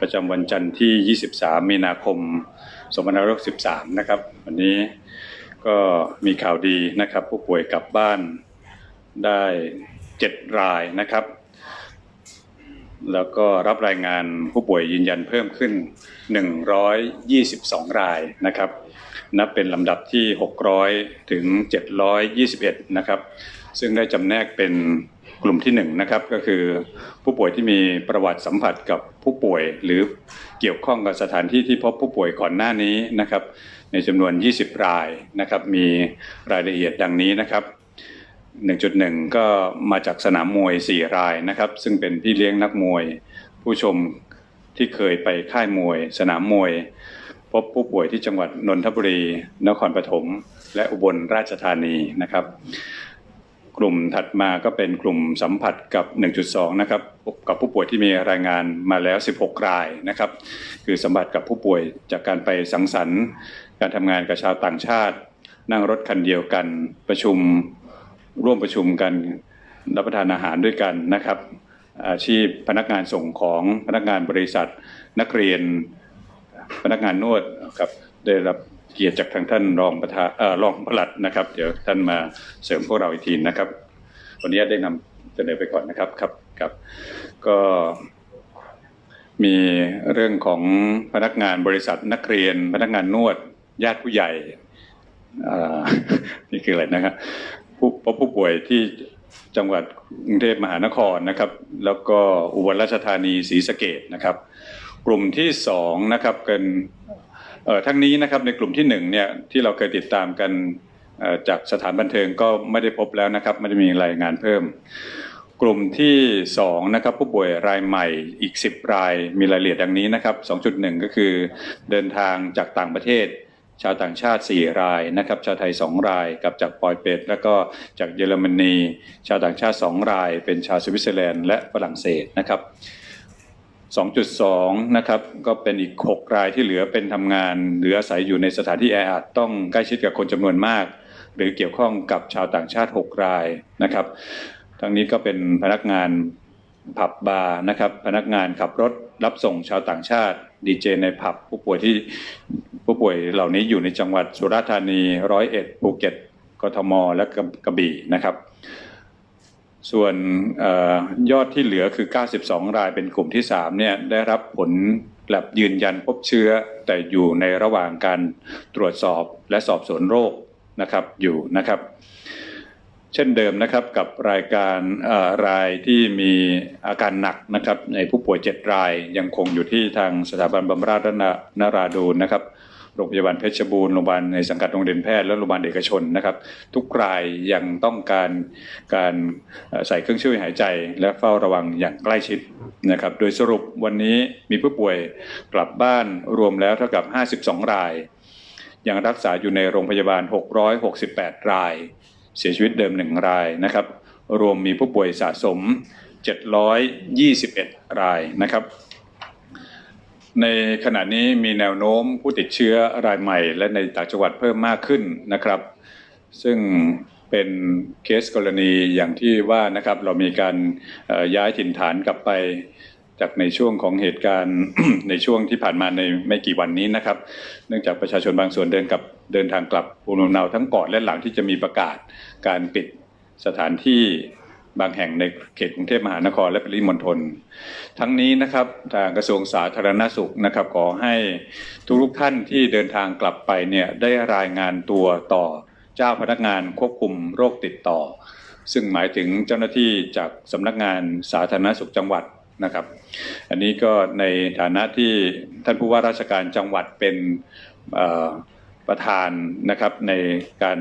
ประจำวันจันทร์ที่ 23 มีนาคม 2563 นะครับ วันนี้ก็มีข่าวดีนะครับ ผู้ป่วยกลับบ้านได้ 7 รายนะครับ แล้วก็รับรายงานผู้ป่วยยืนยันเพิ่มขึ้น 122 รายนะครับ นับเป็นลำดับที่ 600 ถึง 721 นะครับ ซึ่งได้จำแนกเป็น กลุ่มที่1นนะครับก็คือผู้ป่วยที่มีประวัติสัมผัสกับผู้ป่วย หรือเกี่ยวข้องกับสถานที่ที่พบผู้ป่วยก่อนหน้านี้นะครับในจำนวน 20 รายนะครับมีรายละเอียดดังนี้นะครับ 1.1 ก็มาจากสนามมวย 4 รายนะครับซึ่งเป็นพี่เลี้ยงนักมวย ผู้ชมที่เคยไปค่ายมวย สนามมวย พบผู้ป่วยที่จังหวัดนนทบุรี นครปฐมและอุบลราชธานีนะครับ กลุ่มถัดมาก็เป็นกลุ่มสัมผัสกับ 1.2 นะครับ กับผู้ป่วยที่มีรายงานมาแล้ว 16 รายนะครับ คือสัมผัสกับผู้ป่วยจากการไปสังสรรค์ การทำงานกับชาวต่างชาติ นั่งรถคันเดียวกัน ประชุมร่วมประชุมกัน รับประทานอาหารด้วยกันนะครับ อาชีพพนักงานส่งของพนักงานบริษัท นักเรียน พนักงานนวดครับได้รับ เกียรติจากทางท่านรองประธานเอ่อรองปลัดนะครับ เดี๋ยวท่านมาเสริมพวกเราอีกทีนะครับ วันนี้ได้นำเสนอไปก่อนนะครับครับครับก็มีเรื่องของพนักงานบริษัทนักเรียน พนักงานนวด ญาติผู้ใหญ่นี่คืออะไรนะครับผู้ผู้ป่วยที่จังหวัดกรุงเทพมหานครนะครับ แล้วก็อุบลราชธานีศรีสะเกดนะครับ กลุ่มที่สองนะครับเป็น ทั้งนี้นะครับในกลุ่มที่หนึ่งเนี่ยที่เราเคยติดตามกันจากสถานบันเทิงก็ไม่ได้พบแล้วนะครับไม่ได้มีรายงานเพิ่ม กลุ่มที่สองนะครับผู้ป่วยรายใหม่อีก 10 รายมีรายละเอียดดังนี้นะครับ 2.1 ก็คือเดินทางจากต่างประเทศ ชาวต่างชาติ 4 รายนะครับชาวไทย 2 รายกับจากปอยเป็ดแล้วก็จากเยอรมนี ชาวต่างชาติ 2 ราย เป็นชาวสวิตเซอร์แลนด์และฝรั่งเศสนะครับ 2.2 นะครับ ก็เป็นอีก 6 รายที่เหลือเป็นทำงาน หรืออาศัยอยู่ในสถานที่แออัดต้องใกล้ชิดกับคนจำนวนมาก หรือเกี่ยวข้องกับชาวต่างชาติ 6 รายนะครับ ทั้งนี้ก็เป็นพนักงานผับบาร์นะครับ พนักงานขับรถรับส่งชาวต่างชาติดีเจในผับผู้ป่วยที่ผู้ป่วยเหล่านี้อยู่ในจังหวัดสุราษฎร์ธานีร้อยเอ็ดภูเก็ตกทมและกระบี่นะครับ ส่วนอยอดที่เหลือคือ 92 รายเป็นกลุ่มที่3เนี่ยได้รับผลแลบยืนยันพบเชื้อ แต่อยู่ในระหว่างการตรวจสอบและสอบสวนโรคนะครับอยู่นะครับ เช่นเดิมนะครับกับรายการรายที่มีอาการหนักนะครับในผู้ป่วย 7 รายยังคงอยู่ที่ทางสถาบันบำราศนนาราดูนนะครับ โรงพยาบาลเพชรบูรณ์โรงพยาบาลในสังกัดโรงเรียนแพทย์และโรงพยาบาลเอกชนนะครับ ทุกรายยังต้องการการใส่เครื่องช่วยหายใจ และเฝ้าระวังอย่างใกล้ชิดนะครับ โดยสรุปวันนี้มีผู้ป่วยกลับบ้านรวมแล้วเท่ากับ 52 ราย ยังรักษาอยู่ในโรงพยาบาล 668 ราย เสียชีวิตเดิม 1 รายนะครับ รวมมีผู้ป่วยสะสม 721 รายนะครับ ในขณะนี้มีแนวโน้มผู้ติดเชื้อรายใหม่ และในต่างจังหวัดเพิ่มมากขึ้นนะครับ ซึ่งเป็นเคสกรณีอย่างที่ว่านะครับเรามีการย้ายถิ่นฐานกลับไปจากในช่วงของเหตุการณ์ในช่วงที่ผ่านมาในไม่กี่วันนี้นะครับ เนื่องจากประชาชนบางส่วนเดินกลับเดินทางกลับภูมิลำเนาทั้งก่อนและหลังที่จะมีประกาศการปิดสถานที่ บางแห่งในเขตกรุงเทพมหานครและปริมณฑลทั้งนี้นะครับทางกระทรวงสาธารณสุขนะครับขอให้ทุกท่านที่เดินทางกลับไปเนี่ยได้รายงานตัวต่อเจ้าพนักงานควบคุมโรคติดต่อ ซึ่งหมายถึงเจ้าหน้าที่จากสำนักงานสาธารณสุขจังหวัดนะครับ อันนี้ก็ในฐานะที่ท่านผู้ว่าราชการจังหวัดเป็น ประธานนะครับในการ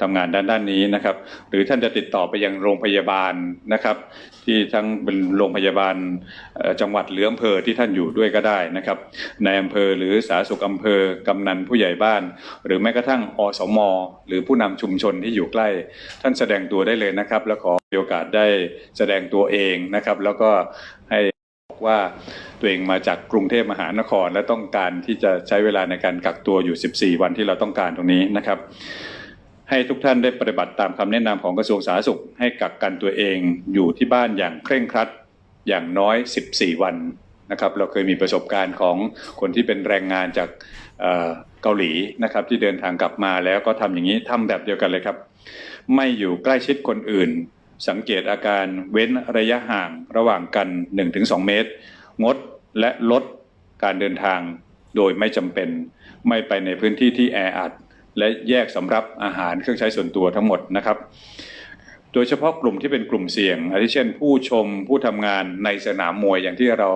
ทำงานด้านด้านนี้นะครับ หรือท่านจะติดต่อไปยังโรงพยาบาลนะครับ ที่ทั้งเป็นโรงพยาบาลจังหวัดหรืออำเภอที่ท่านอยู่ด้วยก็ได้นะครับในอำเภอหรือสาธารณสุขอำเภอกำนันผู้ใหญ่บ้าน หรือแม้กระทั่งอสม หรือผู้นำชุมชนที่อยู่ใกล้ ท่านแสดงตัวได้เลยนะครับ แล้วขอโอกาสได้แสดงตัวเองนะครับ แล้วก็ให้ ว่าตัวเองมาจากกรุงเทพมหานคร และต้องการที่จะใช้เวลาในการกักตัวอยู่ 14 วันที่เราต้องการตรงนี้นะครับให้ทุกท่านได้ปฏิบัติตามคำแนะนำของกระทรวงสาธารณสุข ให้กักกันตัวเองอยู่ที่บ้านอย่างเคร่งครัดอย่างน้อย 14 วันนะครับ เราเคยมีประสบการณ์ของคนที่เป็นแรงงานจากเกาหลีนะครับ ที่เดินทางกลับมาแล้วก็ทำอย่างนี้ทำแบบเดียวกันเลยครับ ไม่อยู่ใกล้ชิดคนอื่น สังเกตอาการเว้นระยะห่างระหว่างกัน 1-2 เมตร งดและลดการเดินทางโดยไม่จำเป็น ไม่ไปในพื้นที่ที่แออัด และแยกสำรับอาหารเครื่องใช้ส่วนตัวทั้งหมดนะครับ โดยเฉพาะกลุ่มที่เป็นกลุ่มเสี่ยงอาทิเช่น ผู้ชมผู้ทำงานในสนามมวยอย่างที่เรา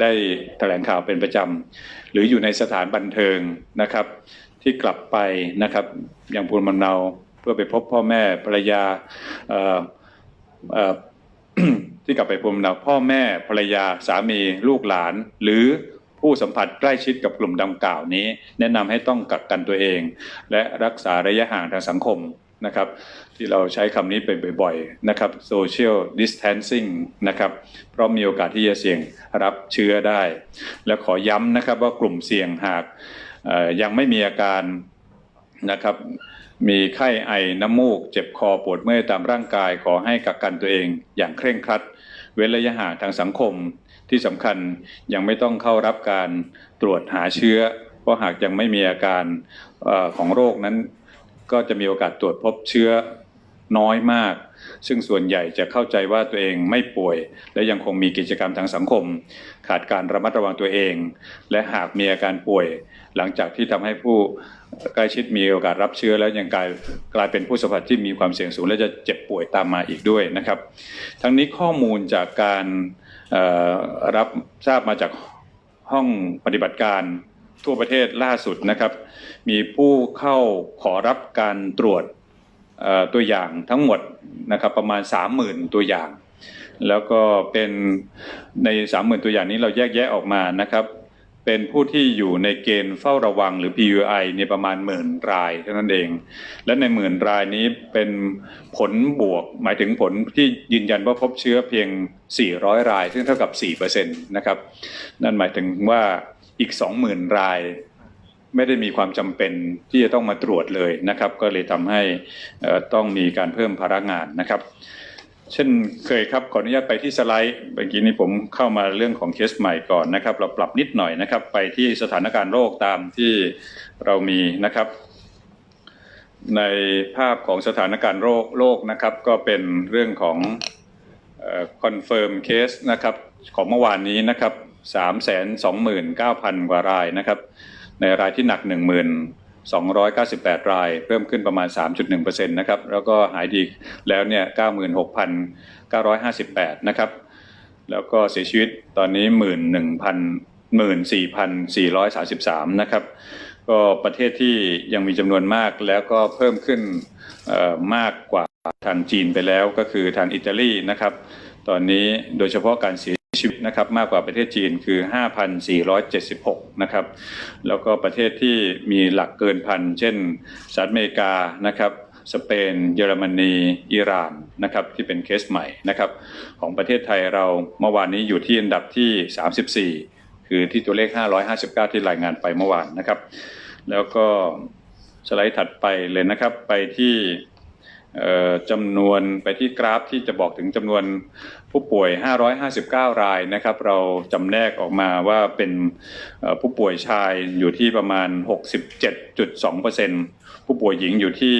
ได้แถลงข่าวเป็นประจำ หรืออยู่ในสถานบันเทิงนะครับ ที่กลับไปนะครับอย่างภูมิลำเนา พื่อไปพบพ่อแม่ภรรยาที่กลับไปภูมิลำเนาพ่อแม่ภรรยาสามีลูกหลาน หรือผู้สัมผัสใกล้ชิดกับกลุ่มดังกล่าวนี้ แนะนำให้ต้องกักกันตัวเอง และรักษาระยะห่างทางสังคมนะครับที่เราใช้คำนี้ไปบ่อยๆนะครับ social distancing นะครับเพราะมีโอกาสที่จะเสี่ยงรับเชื้อได้ และขอย้ำนะครับว่ากลุ่มเสี่ยงหากยังไม่มีอาการนะครับ มีไข้ไอน้ำมูก เจ็บคอปวดเมื่อยตามร่างกายขอให้กักกันตัวเองอย่างเคร่งครัด เว้นระยะห่างทางสังคมที่สำคัญยังไม่ต้องเข้ารับการตรวจหาเชื้อ เพราะหากยังไม่มีอาการอของโรคนั้น ก็จะมีโอกาสตรวจพบเชื้อ น้อยมาก ซึ่งส่วนใหญ่จะเข้าใจว่าตัวเองไม่ป่วย และยังคงมีกิจกรรมทางสังคม ขาดการระมัดระวังตัวเอง และหากมีอาการป่วย หลังจากที่ทำให้ผู้ใกล้ชิดมีโอกาสรับเชื้อ แล้วยังกลายกลายเป็นผู้สัมผัสที่มีความเสี่ยงสูง และจะเจ็บป่วยตามมาอีกด้วยนะครับ ทั้งนี้ข้อมูลจากการรับทราบมาจากห้องปฏิบัติการทั่วประเทศล่าสุดนะครับ มีผู้เข้าขอรับการตรวจ ตัวอย่างทั้งหมดนะครับประมาณ 30,000 ตัวอย่าง แล้วก็เป็นใน 30,000 ตัวอย่างนี้เราแยกแยะออกมานะครับ เป็นผู้ที่อยู่ในเกณฑ์เฝ้าระวังหรือ PUI เนี่ยประมาณหมื่นรายเท่านั้นเอง และในหมื่นรายนี้เป็นผลบวก หมายถึงผลที่ยืนยันว่าพบเชื้อเพียง 400 ราย ซึ่งเท่ากับ4%นะครับนั่นหมายถึงว่าอีก 20,000 ราย ไม่ได้มีความจำเป็นที่จะต้องมาตรวจเลยนะครับ ก็เลยทำให้ต้องมีการเพิ่มภาระงานนะครับ เช่นเคยครับขออนุญาตไปที่สไลด์เมื่อกี้นี้ผมเข้ามาเรื่องของเคสใหม่ก่อนนะครับ เราปรับนิดหน่อยนะครับ ไปที่สถานการณ์โรคตามที่เรามีนะครับในภาพของสถานการณ์โรคโรคนะครับ ก็เป็นเรื่องของคอนเฟิร์มเคสนะครับของเมื่อวานนี้นะครับ3 2 9 0 0 0 กว่ารายนะครับ ในรายที่หนัก 1,298 ราย เพิ่มขึ้นประมาณ 3.1%นะครับ แล้วก็หายดีแล้วเนี่ย 96,958 นะครับ แล้วก็เสียชีวิตตอนนี้ 11,000 14,433 นะครับ ก็ประเทศที่ยังมีจำนวนมากแล้วก็เพิ่มขึ้นมากกว่าทางจีนไปแล้วก็คือทางอิตาลีนะครับ ตอนนี้โดยเฉพาะการเสีย นะครับมากกว่าประเทศจีนคือ 5,476 นะครับ แล้วก็ประเทศที่มีหลักเกินพัน เช่นสหรัฐอเมริกานะครับสเปน เยอรมนีอิหร่านนะครับที่เป็นเคสใหม่นะครับของประเทศไทยเราเมื่อวานนี้อยู่ที่อันดับที่ 34 คือที่ตัวเลข 559 ที่รายงานไปเมื่อวานนะครับ แล้วก็สไลด์ถัดไปเลยนะครับไปที่ จำนวนไปที่กราฟที่จะบอกถึงจำนวนผู้ป่วย 559 รายนะครับ เราจำแนกออกมาว่าเป็นผู้ป่วยชายอยู่ที่ประมาณ 67.2%ผู้ป่วยหญิงอยู่ที่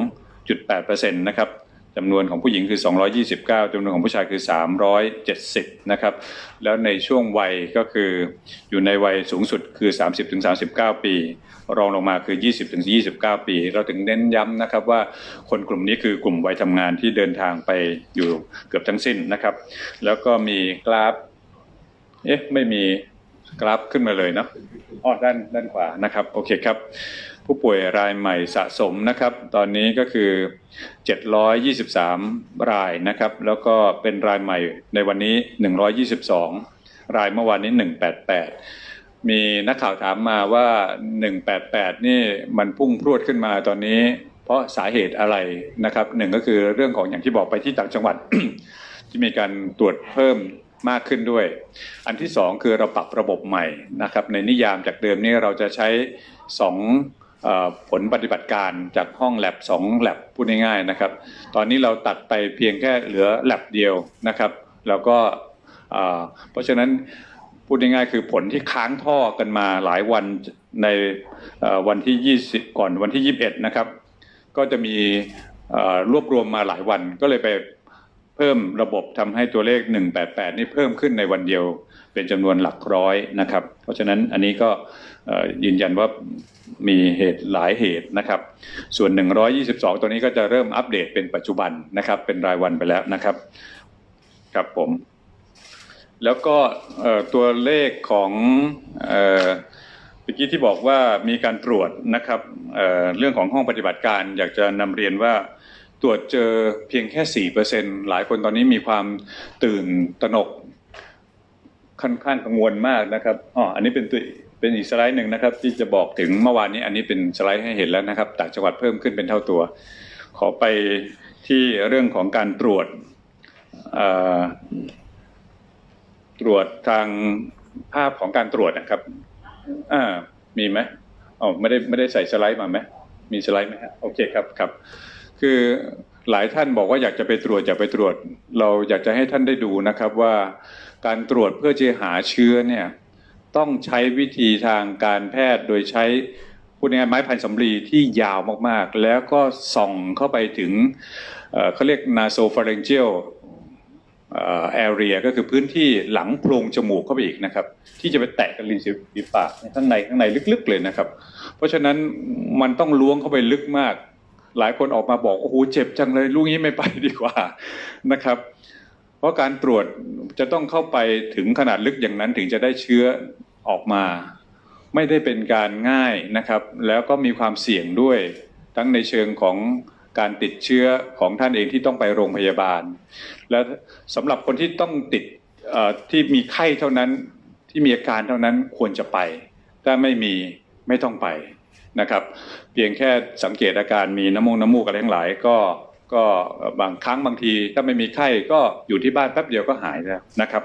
32.8%นะครับ จำนวนของผู้หญิงคือ 229จำนวนของผู้ชายคือ 370 นะครับ แล้วในช่วงวัยก็คืออยู่ในวัยสูงสุดคือ 30-39 ปี รองลงมาคือ 20-29 ปี เราถึงเน้นย้ำนะครับว่าคนกลุ่มนี้คือกลุ่มวัยทำงานที่เดินทางไปอยู่เกือบทั้งสิ้นนะครับ แล้วก็มีกราฟ เอ๊ะ ไม่มีกราฟขึ้นมาเลยเนาะอ๋อด้านด้านขวานะครับ โอเคครับ ผู้ป่วยรายใหม่สะสมนะครับ ตอนนี้ก็คือ 723 รายนะครับ แล้วก็เป็นรายใหม่ในวันนี้ 122 รายเมื่อวานนี้ 188 มีนักข่าวถามมาว่า 188 นี่มันพุ่งพรวดขึ้นมาตอนนี้ เพราะสาเหตุอะไรนะครับหนึ่งก็คือเรื่องของอย่างที่บอกไปที่ต่างจังหวัด ที่มีการตรวจเพิ่มมากขึ้นด้วย อันที่สองคือเราปรับระบบใหม่นะครับ ในนิยามจากเดิมนี้เราจะใช้สอง ผลปฏิบัติการจากห้องแลบสองแลบพูดง่ายๆนะครับ ตอนนี้เราตัดไปเพียงแค่เหลือแลบเดียวนะครับ แล้วก็เพราะฉะนั้นพูดง่ายๆคือผลที่ค้างท่อกันมาหลายวันในวันที่ 20 ก่อนวันที่ 21 นะครับ ก็จะมีรวบรวมมาหลายวันก็เลยไป พิ่มระบบทำให้ตัวเลข 188 นี่เพิ่มขึ้นในวันเดียว เป็นจำนวนหลักร้อยนะครับ เพราะฉะนั้นอันนี้ก็ยืนยันว่ามีเหตุหลายเหตุนะครับ ส่วน 122 ตัวนี้ก็จะเริ่มอัปเดตเป็นปัจจุบันนะครับ เป็นรายวันไปแล้วนะครับ ครับผม แล้วก็ตัวเลขของเมื่อกี้ที่บอกว่ามีการตรวจนะครับเเรื่องของห้องปฏิบัติการอยากจะนำเรียนว่า ตรวจเจอเพียงแค่สี่เปอร์เซ็นหลายคนตอนนี้มีความตื่นตระหนกค่อนข้างกังวลมากนะครับอ๋ออันนี้เป็นตัวเป็นอีกสไลด์หนึ่งนะครับ ที่จะบอกถึงเมื่อวานนี้อันนี้เป็นสไลด์ให้เห็นแล้วนะครับต่างจังหวัดเพิ่มขึ้นเป็นเท่าตัว ขอไปที่เรื่องของการตรวจตรวจทางภาพของการตรวจนะครับอ่ามีไหมอ๋อไม่ได้ไม่ได้ใส่สไลด์มาไหมมีสไลด์ไหมฮะโอเคครับครับ คือหลายท่านบอกว่าอยากจะไปตรวจอยากไปตรวจ เราอยากจะให้ท่านได้ดูนะครับว่าการตรวจเพื่อจะหาเชื้อเนี่ยต้องใช้วิธีทางการแพทย์โดยใช้พูดง่ายๆไม้พันสำลีที่ยาวมากๆ แล้วก็ส่องเข้าไปถึงเขาเรียก nasopharyngeal เอ่อ area ก็คือพื้นที่หลังโพรงจมูกเข้าไปอีกนะครับ ที่จะไปแตะกับริมฝีปากข้างในข้างในลึกๆเลยนะครับ เพราะฉะนั้นมันต้องล้วงเข้าไปลึกมาก หลายคนออกมาบอกโอ้โหเจ็บจังเลยลูกนี้ไม่ไปดีกว่านะครับ เพราะการตรวจจะต้องเข้าไปถึงขนาดลึกอย่างนั้นถึงจะได้เชื้อออกมา ไม่ได้เป็นการง่ายนะครับ แล้วก็มีความเสี่ยงด้วย ทั้งในเชิงของการติดเชื้อของท่านเองที่ต้องไปโรงพยาบาล และสำหรับคนที่ต้องติดที่มีไข้เท่านั้นที่มีอาการเท่านั้นควรจะไป ถ้าไม่มีไม่ต้องไป นะครับ เพียงแค่สังเกตอาการมีน้ำมูกน้ำมูกอะไรทั้งหลายก็ก็บางครั้งบางทีถ้าไม่มีไข้ก็อยู่ที่บ้านแป๊บเดียวก็หายแล้วนะครับ